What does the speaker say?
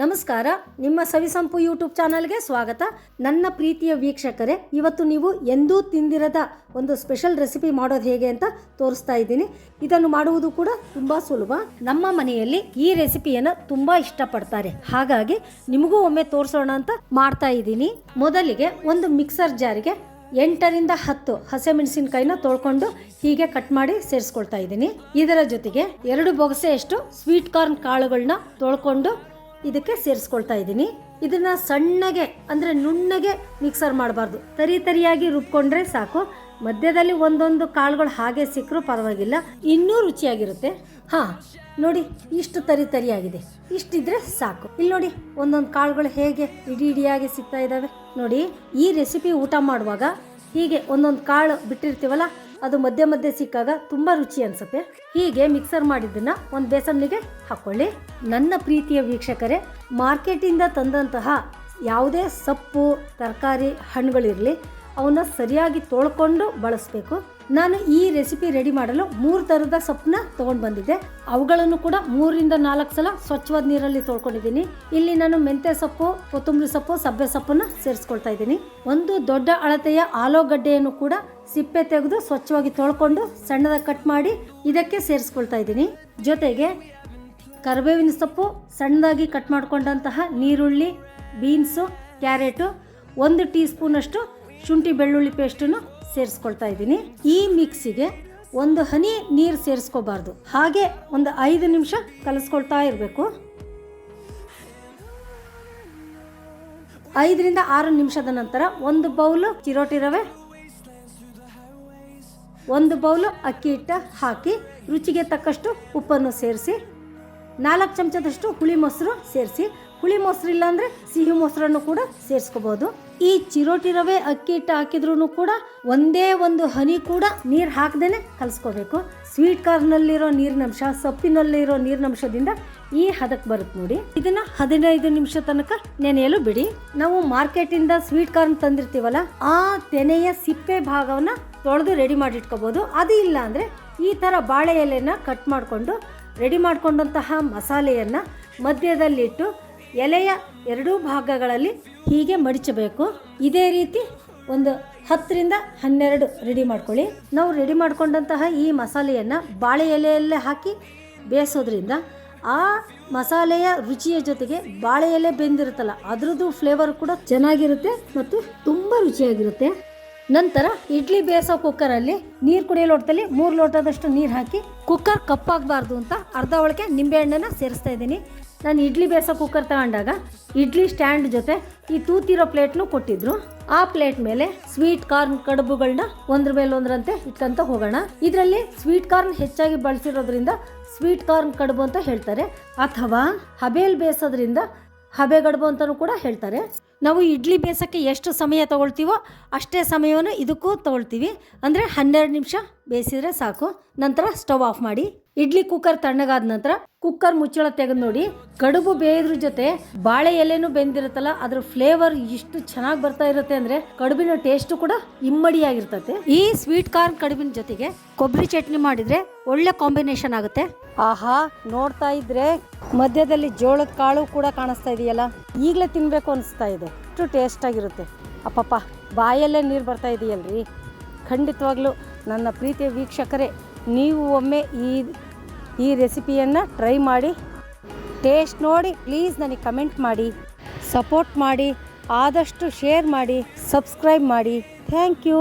ನಮಸ್ಕಾರ. ನಿಮ್ಮ ಸವಿಸಂಪು ಯೂಟ್ಯೂಬ್ ಚಾನಲ್ಗೆ ಸ್ವಾಗತ. ನನ್ನ ಪ್ರೀತಿಯ ವೀಕ್ಷಕರೇ, ಇವತ್ತು ನೀವು ಎಂದೂ ತಿಂದಿರದ ಒಂದು ಸ್ಪೆಷಲ್ ರೆಸಿಪಿ ಮಾಡೋದು ಹೇಗೆ ಅಂತ ತೋರಿಸ್ತಾ ಇದ್ದೀನಿ. ಇದನ್ನು ಮಾಡುವುದು ಕೂಡ ತುಂಬ ಸುಲಭ. ನಮ್ಮ ಮನೆಯಲ್ಲಿ ಈ ರೆಸಿಪಿಯನ್ನು ತುಂಬ ಇಷ್ಟಪಡ್ತಾರೆ. ಹಾಗಾಗಿ ನಿಮಗೂ ಒಮ್ಮೆ ತೋರಿಸೋಣ ಅಂತ ಮಾಡ್ತಾ ಇದ್ದೀನಿ. ಮೊದಲಿಗೆ ಒಂದು ಮಿಕ್ಸರ್ ಜಾರಿಗೆ ಎಂಟರಿಂದ ಹತ್ತು ಹಸಿಮೆಣಸಿನಕಾಯಿನ ತೊಳ್ಕೊಂಡು ಹೀಗೆ ಕಟ್ ಮಾಡಿ ಸೇರಿಸ್ಕೊಳ್ತಾ ಇದ್ದೀನಿ. ಇದರ ಜೊತೆಗೆ ಎರಡು ಬೊಗಸೆಯಷ್ಟು ಸ್ವೀಟ್ ಕಾರ್ನ್ ಕಾಳುಗಳನ್ನ ತೊಳ್ಕೊಂಡು ಇದಕ್ಕೆ ಸೇರಿಸ್ಕೊಳ್ತಾ ಇದ್ದೀನಿ. ಇದನ್ನ ಸಣ್ಣಗೆ, ಅಂದ್ರೆ ನುಣ್ಣಗೆ ಮಿಕ್ಸರ್ ಮಾಡಬಾರ್ದು. ತರಿ ತರಿಯಾಗಿ ರುಬ್ಕೊಂಡ್ರೆ ಸಾಕು. ಮಧ್ಯದಲ್ಲಿ ಒಂದೊಂದು ಕಾಳುಗಳು ಹಾಗೆ ಸಿಕ್ಕರೂ ಪರವಾಗಿಲ್ಲ. ಇನ್ನೂ ರುಚಿಯಾಗಿರುತ್ತೆ. ಹಾ, ನೋಡಿ, ಇಷ್ಟು ತರಿ ತರಿಯಾಗಿದೆ. ಇಷ್ಟಿದ್ರೆ ಸಾಕು. ಇಲ್ಲಿ ನೋಡಿ, ಒಂದೊಂದು ಕಾಳುಗಳು ಹೇಗೆ ಇಡಿ ಇಡಿಯಾಗಿ ಸಿಗ್ತಾ ಇದ್ದಾವೆ ನೋಡಿ, ಈ ರೆಸಿಪಿ ಊಟ ಮಾಡುವಾಗ ಹೀಗೆ ಒಂದೊಂದು ಕಾಳು ಬಿಟ್ಟಿರ್ತೀವಲ್ಲ ಅದು ಮಧ್ಯೆ ಮಧ್ಯೆ ಸಿಕ್ಕಾಗ ತುಂಬ ರುಚಿ ಅನ್ಸುತ್ತೆ. ಹೀಗೆ ಮಿಕ್ಸರ್ ಮಾಡಿದ್ದನ್ನ ಒಂದು ಬೇಸನ್ನಿಗೆ ಹಾಕ್ಕೊಳ್ಳಿ ನನ್ನ ಪ್ರೀತಿಯ ವೀಕ್ಷಕರೇ, ಮಾರ್ಕೆಟಿಂದ ತಂದಂತಹ ಯಾವುದೇ ಸೊಪ್ಪು, ತರಕಾರಿ, ಹಣ್ಣುಗಳಿರಲಿ, ಅವನ್ನ ಸರಿಯಾಗಿ ತೊಳ್ಕೊಂಡು ಬಳಸಬೇಕು. ನಾನು ಈ ರೆಸಿಪಿ ರೆಡಿ ಮಾಡಲು ಮೂರು ಥರದ ಸೊಪ್ಪನ್ನ ತೊಗೊಂಡು ಬಂದಿದ್ದೆ. ಅವುಗಳನ್ನು ಕೂಡ ಮೂರಿಂದ ನಾಲ್ಕು ಸಲ ಸ್ವಚ್ಛವಾದ ನೀರಲ್ಲಿ ತೊಳ್ಕೊಂಡಿದ್ದೀನಿ. ಇಲ್ಲಿ ನಾನು ಮೆಂತ್ಯ ಸೊಪ್ಪು, ಕೊತ್ತಂಬರಿ ಸೊಪ್ಪು, ಸಬ್ಬೆ ಸೊಪ್ಪನ್ನ ಸೇರಿಸ್ಕೊಳ್ತಾ ಇದ್ದೀನಿ. ಒಂದು ದೊಡ್ಡ ಅಳತೆಯ ಆಲೂಗಡ್ಡೆಯನ್ನು ಕೂಡ ಸಿಪ್ಪೆ ತೆಗೆದು ಸ್ವಚ್ಛವಾಗಿ ತೊಳ್ಕೊಂಡು ಸಣ್ಣದಾಗಿ ಕಟ್ ಮಾಡಿ ಇದಕ್ಕೆ ಸೇರಿಸ್ಕೊಳ್ತಾ ಇದ್ದೀನಿ. ಜೊತೆಗೆ ಕರಿಬೇವಿನ ಸೊಪ್ಪು ಸಣ್ಣದಾಗಿ ಕಟ್ ಮಾಡಿಕೊಂಡಂತಹ ನೀರುಳ್ಳಿ, ಬೀನ್ಸು, ಕ್ಯಾರೆಟು, ಒಂದು ಟೀ ಸ್ಪೂನಷ್ಟು ಶುಂಠಿ ಬೆಳ್ಳುಳ್ಳಿ ಪೇಸ್ಟನ್ನು ಸೇರಿಸ್ಕೊಳ್ತಾ ಇದ್ದೀನಿ. ಈ ಮಿಕ್ಸಿಗೆ ಒಂದು ಹನಿ ನೀರು ಸೇರಿಸ್ಕೋಬಾರ್ದು. ಹಾಗೆ ಒಂದು ಐದು ನಿಮಿಷ ಕಲಿಸ್ಕೊಳ್ತಾ ಇರಬೇಕು. ಐದರಿಂದ ಆರು ನಿಮಿಷದ ನಂತರ ಒಂದು ಬೌಲು ಚಿರೋಟಿ ರವೆ, ಒಂದು ಬೌಲು ಅಕ್ಕಿ ಹಿಟ್ಟು ಹಾಕಿ ರುಚಿಗೆ ತಕ್ಕಷ್ಟು ಉಪ್ಪನ್ನು ಸೇರಿಸಿ ನಾಲ್ಕು ಚಮಚದಷ್ಟು ಹುಳಿ ಮೊಸರು ಸೇರಿಸಿ. ಹುಳಿ ಮೊಸರು ಇಲ್ಲಾಂದರೆ ಸಿಹಿ ಮೊಸರನ್ನು ಕೂಡ ಸೇರಿಸ್ಕೋಬೋದು. ಈ ಚಿರೋಟಿ ರವೆ ಅಕ್ಕಿ ಹಿಟ್ಟು ಹಾಕಿದ್ರು ಕೂಡ ಒಂದೇ ಒಂದು ಹನಿ ಕೂಡ ನೀರು ಹಾಕದೇನೆ ಕಲಿಸ್ಕೋಬೇಕು. ಸ್ವೀಟ್ ಕಾರ್ನಲ್ಲಿರೋ ನೀರಿನಂಶ, ಸೊಪ್ಪಿನಲ್ಲಿರೋ ನೀರಿನಂಶದಿಂದ ಈ ಹದಕ್ಕೆ ಬರುತ್ತೆ ನೋಡಿ. ಇದನ್ನ ಹದಿನೈದು ನಿಮಿಷ ತನಕ ನೆನೆಯಲು ಬಿಡಿ. ನಾವು ಮಾರ್ಕೆಟಿಂದ ಸ್ವೀಟ್ ಕಾರ್ನ್ ತಂದಿರ್ತೀವಲ್ಲ, ಆ ತೆನೆಯ ಸಿಪ್ಪೆ ಭಾಗವನ್ನ ತೊಳೆದು ರೆಡಿ ಮಾಡಿ ಇಟ್ಕೋಬಹುದು ಅದು ಇಲ್ಲ ಅಂದ್ರೆ ಈ ತರ ಬಾಳೆ ಎಲೆನ ಕಟ್ ಮಾಡಿಕೊಂಡು ರೆಡಿ ಮಾಡಿಕೊಂಡಂತಹ ಮಸಾಲೆಯನ್ನು ಮಧ್ಯದಲ್ಲಿಟ್ಟು ಎಲೆಯ ಎರಡೂ ಭಾಗಗಳಲ್ಲಿ ಹೀಗೆ ಮಡಿಚಬೇಕು. ಇದೇ ರೀತಿ ಒಂದು ಹತ್ತರಿಂದ ಹನ್ನೆರಡು ರೆಡಿ ಮಾಡ್ಕೊಳ್ಳಿ. ನಾವು ರೆಡಿ ಮಾಡಿಕೊಂಡಂತಹ ಈ ಮಸಾಲೆಯನ್ನು ಬಾಳೆ ಎಲೆಯಲ್ಲೇ ಹಾಕಿ ಬೇಯಿಸೋದ್ರಿಂದ ಆ ಮಸಾಲೆಯ ರುಚಿಯ ಜೊತೆಗೆ ಬಾಳೆ ಎಲೆ ಬೆಂದಿರುತ್ತಲ್ಲ, ಅದರದ್ದು ಫ್ಲೇವರ್ ಕೂಡ ಚೆನ್ನಾಗಿರುತ್ತೆ ಮತ್ತು ತುಂಬ ರುಚಿಯಾಗಿರುತ್ತೆ. ನಂತರ ಇಡ್ಲಿ ಬೇಯಿಸೋ ಕುಕ್ಕರಲ್ಲಿ ನೀರು ಕುಡಿಯೋ ಲೋಟದಲ್ಲಿ ಮೂರು ಲೋಟದಷ್ಟು ನೀರು ಹಾಕಿ ಕುಕ್ಕರ್ ಕಪ್ಪಾಗಬಾರ್ದು ಅಂತ ಅರ್ಧ ಒಳಗೆ ನಿಂಬೆಹಣ್ಣನ್ನು ಸೇರಿಸ್ತಾ ಇದ್ದೀನಿ. ನಾನು ಇಡ್ಲಿ ಬೇಯಿಸೋ ಕುಕ್ಕರ್ ತಗೊಂಡಾಗ ಇಡ್ಲಿ ಸ್ಟ್ಯಾಂಡ್ ಜೊತೆ ಈ ತೂತಿರೋ ಪ್ಲೇಟ್ನು ಕೊಟ್ಟಿದ್ರು. ಆ ಪ್ಲೇಟ್ ಮೇಲೆ ಸ್ವೀಟ್ ಕಾರ್ನ್ ಕಡುಬುಗಳನ್ನ ಒಂದ್ರ ಮೇಲೆ ಒಂದ್ರಂತೆ ಇಟ್ಕೊಂತ ಹೋಗೋಣ. ಇದರಲ್ಲಿ ಸ್ವೀಟ್ ಕಾರ್ನ್ ಹೆಚ್ಚಾಗಿ ಬಳಸಿರೋದ್ರಿಂದ ಸ್ವೀಟ್ ಕಾರ್ನ್ ಕಡುಬು ಅಂತ ಹೇಳ್ತಾರೆ. ಅಥವಾ ಹಬೇಲ್ ಬೇಯಿಸೋದ್ರಿಂದ ಹಬೆಗಡುಬು ಅಂತಲೂ ಕೂಡ ಹೇಳ್ತಾರೆ. ನಾವು ಇಡ್ಲಿ ಬೇಯಿಸೋಕ್ಕೆ ಎಷ್ಟು ಸಮಯ ತೊಗೊಳ್ತೀವೋ ಅಷ್ಟೇ ಸಮಯವನ್ನು ಇದಕ್ಕೂ ತೊಗೊಳ್ತೀವಿ. ಅಂದರೆ ಹನ್ನೆರಡು ನಿಮಿಷ ಬೇಯಿಸಿದರೆ ಸಾಕು. ನಂತರ ಸ್ಟವ್ ಆಫ್ ಮಾಡಿ. ಇಡ್ಲಿ ಕುಕ್ಕರ್ ತಣ್ಣಗಾದ ನಂತರ ಕುಕ್ಕರ್ ಮುಚ್ಚಳ ತೆಗೆದು ನೋಡಿ, ಕಡುಬು ಬೇಯಿದ್ರ ಜೊತೆ ಬಾಳೆ ಎಲೆನೂ ಬೆಂದಿರುತ್ತಲ್ಲ, ಅದ್ರ ಫ್ಲೇವರ್ ಇಷ್ಟು ಚೆನ್ನಾಗಿ ಬರ್ತಾ ಇರುತ್ತೆ ಅಂದ್ರೆ ಕಡುಬಿನ ಟೇಸ್ಟ್ ಕೂಡ ಇಮ್ಮಡಿಯಾಗಿರ್ತತೆ. ಈ ಸ್ವೀಟ್ ಕಾರ್ನ್ ಕಡುಬಿನ ಜೊತೆಗೆ ಕೊಬ್ಬರಿ ಚಟ್ನಿ ಮಾಡಿದ್ರೆ ಒಳ್ಳೆ ಕಾಂಬಿನೇಷನ್ ಆಗುತ್ತೆ. ಆಹಾ, ನೋಡ್ತಾ ಇದ್ರೆ ಮಧ್ಯದಲ್ಲಿ ಜೋಳದ ಕಾಳು ಕೂಡ ಕಾಣಿಸ್ತಾ ಇದೆಯಲ್ಲ, ಈಗಲೇ ತಿನ್ಬೇಕು ಅನಿಸ್ತಾ ಇದೆ. ಅಷ್ಟು ಟೇಸ್ಟ್ ಆಗಿರುತ್ತೆ. ಅಪ್ಪಪ್ಪ, ಬಾಯಲ್ಲೇ ನೀರು ಬರ್ತಾ ಇದೆಯಲ್ರಿ? ಖಂಡಿತವಾಗ್ಲೂ ನನ್ನ ಪ್ರೀತಿಯ ವೀಕ್ಷಕರೇ ನೀವು ಒಮ್ಮೆ ಈ ಈ ರೆಸಿಪಿಯನ್ನು ಟ್ರೈ ಮಾಡಿ ಟೇಸ್ಟ್ ನೋಡಿ ಪ್ಲೀಸ್ ನನಗೆ ಕಮೆಂಟ್ ಮಾಡಿ ಸಪೋರ್ಟ್ ಮಾಡಿ, ಆದಷ್ಟು ಶೇರ್ ಮಾಡಿ ಸಬ್ಸ್ಕ್ರೈಬ್ ಮಾಡಿ. Thank you